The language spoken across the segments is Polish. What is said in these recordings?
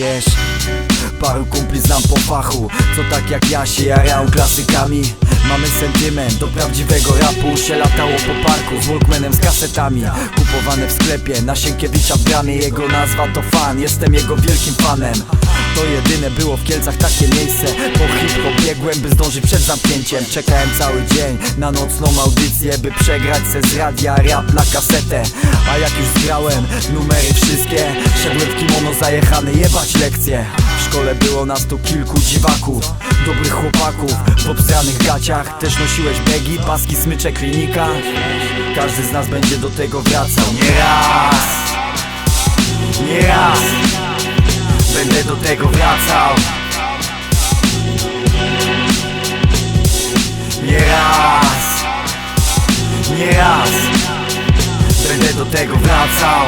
wiesz? Paru kumpli znam po fachu Co tak jak ja się jarają klasykami. Mamy sentyment do prawdziwego rapu Się latało po parku z Walkmanem z kasetami. Kupowane w sklepie na Sienkiewicza w bramie Jego nazwa to fan, jestem jego wielkim fanem. To jedyne było w Kielcach takie miejsce. Po hip-hop biegłem, by zdążyć przed zamknięciem. Czekałem cały dzień na nocną audycję By przegrać se z radia rap na kasetę Numery wszystkie. Szedłem w kimono zajechany jebać lekcje. W szkole było nas tu kilku dziwaków Dobrych chłopaków. W obstranych gaciach Też nosiłeś begi, paski, smycze, klinika. Każdy z nas będzie do tego wracał. Nie raz Nie raz. Będę do tego wracał tego wracał.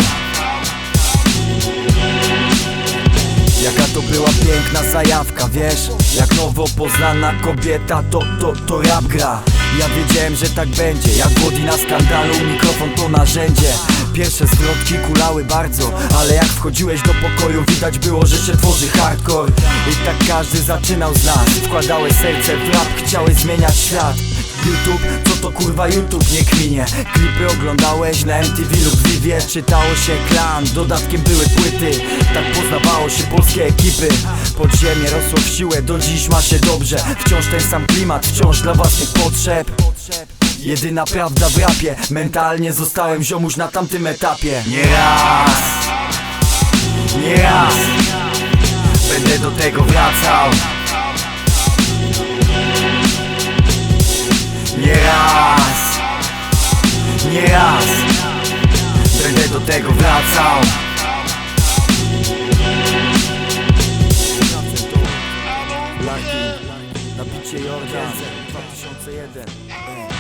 Jaka to była piękna zajawka, wiesz? Jak nowo poznana kobieta, to, to, to rap gra. Ja wiedziałem, że tak będzie. Jak błodzi na skandalu, mikrofon to narzędzie. Pierwsze zwrotki kulały bardzo Ale jak wchodziłeś do pokoju, widać było, że się tworzy hardcore. I tak każdy zaczynał z nas. Wkładałeś serce w rap, chciałeś zmieniać świat YouTube, co to kurwa YouTube, nie klinie Klipy oglądałeś na MTV lub Vivie? Czytało się klan, dodatkiem były płyty. Tak poznawało się polskie ekipy. Podziemie rosło w siłę, do dziś ma się dobrze. Wciąż ten sam klimat, wciąż dla własnych potrzeb. Jedyna prawda w rapie Mentalnie zostałem ziomuś na tamtym etapie. Nie raz Nie raz Będę do tego wracał tego nabicie Jordan. 2001